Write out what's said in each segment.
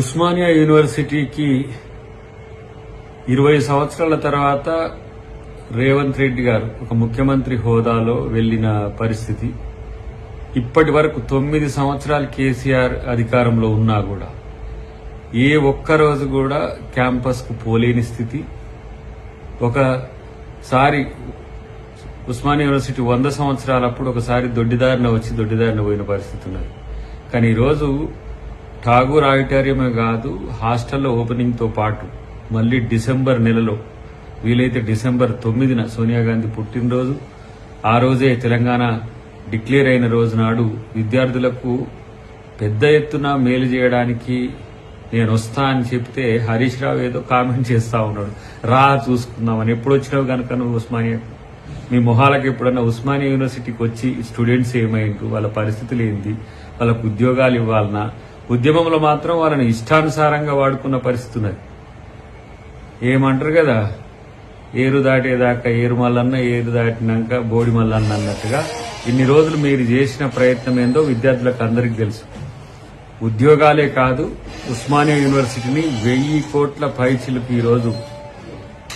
ఉస్మానియా యూనివర్సిటీకి ఇరవై సంవత్సరాల తర్వాత రేవంత్ రెడ్డి గారు ఒక ముఖ్యమంత్రి హోదాలో వెళ్ళిన పరిస్థితి. ఇప్పటి వరకు తొమ్మిది సంవత్సరాలు కేసీఆర్ అధికారంలో ఉన్నా కూడా ఏ ఒక్క రోజు కూడా క్యాంపస్కు పోలేని స్థితి. ఒకసారి ఉస్మానియా యూనివర్సిటీ వంద సంవత్సరాలప్పుడు ఒకసారి దొడ్డిదారిన వచ్చి దొడ్డిదారిన పోయిన పరిస్థితి ఉన్నది. కానీ ఈరోజు ఠాగూర్ ఆడిటోరియమే కాదు హాస్టల్లో ఓపెనింగ్తో పాటు మళ్ళీ డిసెంబర్ నెలలో వీలైతే డిసెంబర్ తొమ్మిదిన సోనియా గాంధీ పుట్టినరోజు ఆ రోజే తెలంగాణ డిక్లేర్ అయిన రోజు నాడు విద్యార్థులకు పెద్ద ఎత్తున మేలు చేయడానికి నేను వస్తా అని చెప్తే హరీష్ రావు ఏదో కామెంట్ చేస్తా ఉన్నాడు. రా చూసుకుందామని ఎప్పుడు వచ్చినావు కనుక నువ్వు ఉస్మానియా? మీ మొహాలకు ఎప్పుడన్నా ఉస్మానియా యూనివర్సిటీకి వచ్చి స్టూడెంట్స్ ఏమైండ్రు? వాళ్ళ పరిస్థితులు ఏంది? వాళ్ళకు ఉద్యోగాలు ఇవ్వాలన్నా ఉద్యమంలో మాత్రం వాళ్ళని ఇష్టానుసారంగా వాడుకున్న పరిస్థితి ఉన్నది ఏమంటారు కదా? ఏరు దాటేదాకా ఏరు మల్లన్న ఏరు దాటినాక బోడి మల్లన్న అన్నట్టుగా ఇన్ని రోజులు మీరు చేసిన ప్రయత్నం ఏందో విద్యార్థులకు అందరికీ తెలుసు. ఉద్యోగాలే కాదు ఉస్మానియా యూనివర్సిటీని వెయ్యి కోట్ల పైచిలకు ఈరోజు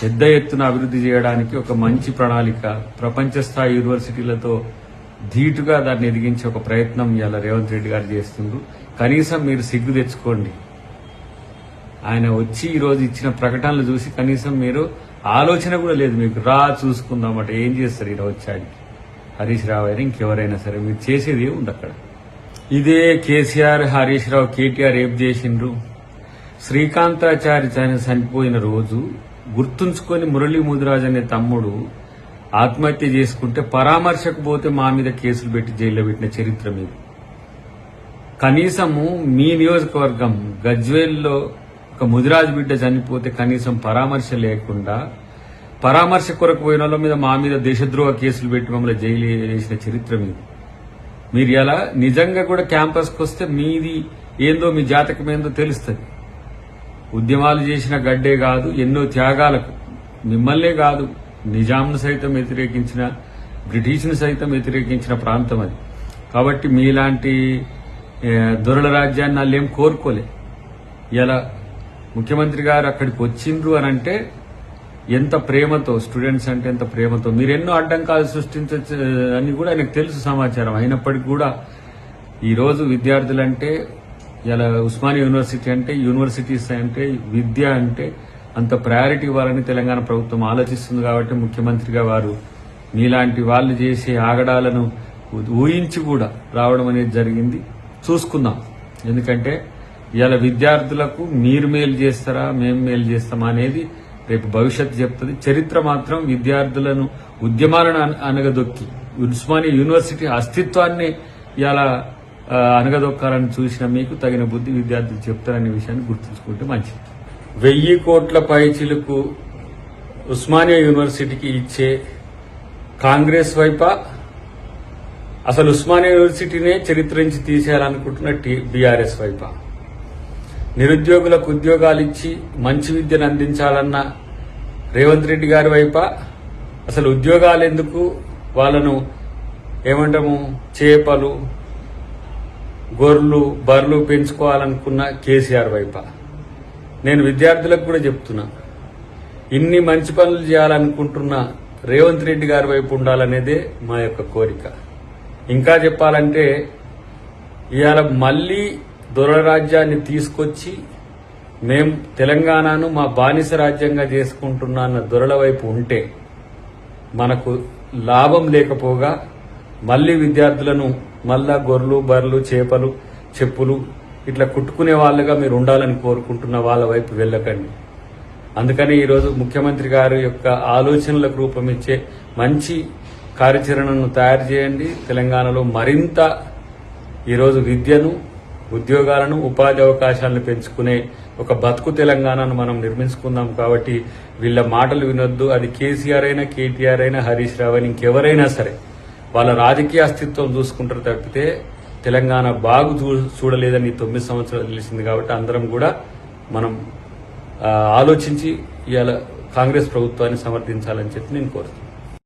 పెద్ద ఎత్తున అభివృద్ధి చేయడానికి ఒక మంచి ప్రణాళిక ప్రపంచ స్థాయి యూనివర్సిటీలతో ధీటుగా దాన్ని ఎదిగించే ఒక ప్రయత్నం ఇవాళ రేవంత్ రెడ్డి గారు చేస్తుండ్రు. కనీసం మీరు సిగ్గు తెచ్చుకోండి. ఆయన వచ్చి ఈరోజు ఇచ్చిన ప్రకటనలు చూసి కనీసం మీరు ఆలోచన కూడా లేదు. మీకు రా చూసుకుందామట. ఏం చేస్తారు ఈరోజు వచ్చాడికి హరీష్ రావు అయినా ఇంకెవరైనా సరే మీరు చేసేది ఏముంది అక్కడ. ఇదే కేసీఆర్ హరీష్ రావు కేటీఆర్ ఏం చేసిండ్రు? శ్రీకాంతాచారి చని- చనిపోయిన రోజు గుర్తుంచుకొని మురళీ ముదిరాజ్ అనే తమ్ముడు ఆత్మహత్య చేసుకుంటే పరామర్శకు పోతే మా మీద కేసులు పెట్టి జైల్లో పెట్టిన చరిత్ర మీద. కనీసము మీ నియోజకవర్గం గజ్వేల్లో ఒక ముదిరాజ్ బిడ్డ చనిపోతే కనీసం పరామర్శ లేకుండా పరామర్శ కొరకు పోయిన వాళ్ళ మీద మా మీద దేశద్రోహ కేసులు పెట్టి మమ్మల్ని జైలు వేసిన చరిత్ర మీది. మీరు ఎలా? నిజంగా కూడా క్యాంపస్కి వస్తే మీది ఏందో మీ జాతకం ఏందో తెలుస్తుంది. ఉద్యమాలు చేసిన గడ్డే కాదు ఎన్నో త్యాగాలకు. మిమ్మల్నే కాదు నిజాంను సైతం వ్యతిరేకించిన బ్రిటిష్ను సైతం వ్యతిరేకించిన ప్రాంతం అది. కాబట్టి మీలాంటి దొరల రాజ్యాన్ని వాళ్ళు ఏం కోరుకోలే. ఇలా ముఖ్యమంత్రి గారు అక్కడికి వచ్చిండ్రు అని అంటే ఎంత ప్రేమతో స్టూడెంట్స్ అంటే ఎంత ప్రేమతో మీరు ఎన్నో అడ్డంకాలు సృష్టించవచ్చు అని కూడా ఆయనకు తెలుసు సమాచారం. అయినప్పటికీ కూడా ఈరోజు విద్యార్థులంటే ఇలా ఉస్మానియా యూనివర్సిటీ అంటే యూనివర్సిటీస్ అంటే విద్య అంటే అంత ప్రయారిటీ ఇవ్వాలని తెలంగాణ ప్రభుత్వం ఆలోచిస్తుంది కాబట్టి ముఖ్యమంత్రిగా వారు మీలాంటి వాళ్ళు చేసే ఆగడాలను ఊహించి కూడా రావడం అనేది జరిగింది. చూసుకుందాం. ఎందుకంటే ఇవాళ విద్యార్థులకు మీరు మేలు చేస్తారా మేము మేలు చేస్తామా అనేది రేపు భవిష్యత్తు చెప్తుంది. చరిత్ర మాత్రం విద్యార్థులను ఉద్యమాలను అనగదొక్కి. ఉస్మానియా యూనివర్సిటీ అస్తిత్వాన్ని ఇలా అనగదొక్కాలని చూసిన మీకు తగిన బుద్ధి విద్యార్థులు చెప్తారనే విషయాన్ని గుర్తుంచుకుంటే మంచిది. వెయ్యి కోట్ల పైచిలకు ఉస్మానియా యూనివర్సిటీకి ఇచ్చే కాంగ్రెస్ వైపా అసలు ఉస్మానియా యూనివర్సిటీనే చరిత్ర నుంచి తీసేయాలనుకుంటున్న టీ- బీఆర్ఎస్ వైపా. నిరుద్యోగులకు ఉద్యోగాలు ఇచ్చి మంచి విద్యను అందించాలన్న రేవంత్ రెడ్డి గారి వైపా? అసలు ఉద్యోగాలు ఎందుకు వాళ్ళను ఏమంటాము చేపలు గొర్రెలు బర్రెలు పెంచుకోవాలనుకున్న కేసీఆర్ వైపా? నేను విద్యార్థులకు కూడా చెప్తున్నా ఇన్ని మంచి పనులు చేయాలనుకుంటున్న రేవంత్ రెడ్డి గారి వైపు ఉండాలనేదే మా యొక్క కోరిక. ఇంకా చెప్పాలంటే ఇవాళ మళ్ళీ దురరాజ్యాన్ని తీసుకొచ్చి మేం తెలంగాణను మా బానిస రాజ్యంగా చేసుకుంటున్నా అన్న దొరల వైపు ఉంటే మనకు లాభం లేకపోగా మళ్ళీ విద్యార్థులను మళ్ళా గొర్రెలు బర్రెలు చేపలు చెప్పులు ఇట్లా కుట్టుకునే వాళ్ళుగా మీరు ఉండాలని కోరుకుంటున్న వాళ్ళ వైపు వెళ్ళకండి. అందుకని ఈరోజు ముఖ్యమంత్రి గారి యొక్క ఆలోచనలకు రూపమిచ్చే మంచి కార్యాచరణను తయారు చేయండి. తెలంగాణలో మరింత ఈరోజు విద్యను ఉద్యోగాలను ఉపాధి అవకాశాలను పెంచుకునే ఒక బతుకు తెలంగాణను మనం నిర్మించుకుందాం కాబట్టి వీళ్ళ మాటలు వినొద్దు. అది కేసీఆర్ అయినా కేటీఆర్ అయినా హరీష్ రావు అయినా ఇంకెవరైనా సరే వాళ్ళ రాజకీయ అస్తిత్వం చూసుకుంటారు తప్పితే తెలంగాణ బాగు చూ- చూడలేదని తొమ్మిది సంవత్సరాలు తెలిసింది కాబట్టి అందరం కూడా మనం ఆలోచించి ఇవాళ కాంగ్రెస్ ప్రభుత్వాన్ని సమర్థించాలని చెప్పి నేను కోరుతున్నాను.